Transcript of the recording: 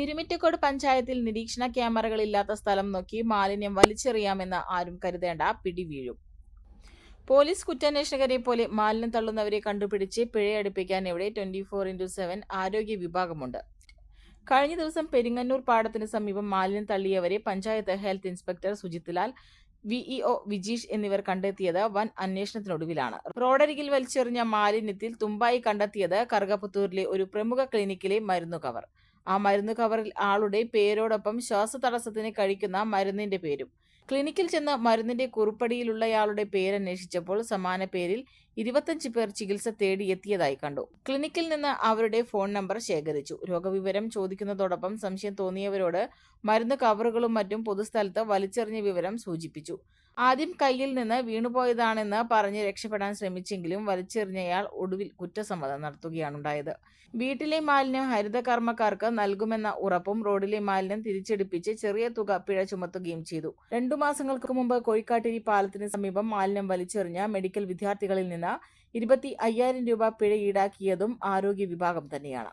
തിരുമിറ്റക്കോട് പഞ്ചായത്തിൽ നിരീക്ഷണ ക്യാമറകളില്ലാത്ത സ്ഥലം നോക്കി മാലിന്യം വലിച്ചെറിയാമെന്ന് ആരും കരുതേണ്ട പിടിവീഴും. പോലീസ് കുറ്റാന്വേഷകരെ പോലെ മാലിന്യം തള്ളുന്നവരെ കണ്ടുപിടിച്ച് പിഴയടുപ്പിക്കാൻ ഇവിടെ ട്വന്റി ഫോർ ഇന്റു സെവൻ ആരോഗ്യ വിഭാഗമുണ്ട്. കഴിഞ്ഞ ദിവസം പെരിങ്ങന്നൂർ പാടത്തിന് സമീപം മാലിന്യം തള്ളിയവരെ panchayat health inspector Sujithlal VEO Vijeesh എന്നിവർ കണ്ടെത്തിയത് വൻ അന്വേഷണത്തിനൊടുവിലാണ്. റോഡരികിൽ വലിച്ചെറിഞ്ഞ മാലിന്യത്തിൽ തുമ്പായി കണ്ടെത്തിയത് കറുകപ്പുത്തൂരിലെ ഒരു പ്രമുഖ ക്ലിനിക്കിലെ മരുന്നു കവർ ആ മരുന്ന് കവറിൽ ആളുടെ പേരോടൊപ്പം ശ്വാസതടസ്സത്തിന് കഴിക്കുന്ന മരുന്നിന്റെ പേരും. ക്ലിനിക്കിൽ ചെന്ന് മരുന്നിന്റെ കുറിപ്പടിയിലുള്ളയാളുടെ പേരന്വേഷിച്ചപ്പോൾ സമാന പേരിൽ ഇരുപത്തഞ്ച് പേർ ചികിത്സ തേടി എത്തിയതായി കണ്ടു. ക്ലിനിക്കിൽ നിന്ന് അവരുടെ ഫോൺ നമ്പർ ശേഖരിച്ചു. രോഗവിവരം ചോദിക്കുന്നതോടൊപ്പം സംശയം തോന്നിയവരോട് മരുന്ന് കവറുകളും മറ്റും പൊതുസ്ഥലത്ത് വലിച്ചെറിഞ്ഞ വിവരം സൂചിപ്പിച്ചു. ആദ്യം കയ്യിൽ നിന്ന് വീണുപോയതാണെന്ന് പറഞ്ഞ് രക്ഷപ്പെടാൻ ശ്രമിച്ചെങ്കിലും വലിച്ചെറിഞ്ഞയാൾ ഒടുവിൽ കുറ്റസമ്മതം നടത്തുകയാണുണ്ടായത്. വീട്ടിലെ മാലിന്യം ഹരിതകർമ്മക്കാർക്ക് നൽകുമെന്ന ഉറപ്പും റോഡിലെ മാലിന്യം തിരിച്ചെടുപ്പിച്ച് ചെറിയ തുക പിഴ ചുമത്തുകയും ചെയ്തു. രണ്ടു മാസങ്ങൾക്ക് മുമ്പ് കോഴിക്കാട്ടിരി പാലത്തിന് സമീപം മാലിന്യം വലിച്ചെറിഞ്ഞ മെഡിക്കൽ വിദ്യാർത്ഥികളിൽ നിന്ന് ഇരുപത്തി അയ്യായിരം രൂപ പിഴ ഈടാക്കിയതും ആരോഗ്യ വിഭാഗം തന്നെയാണ്.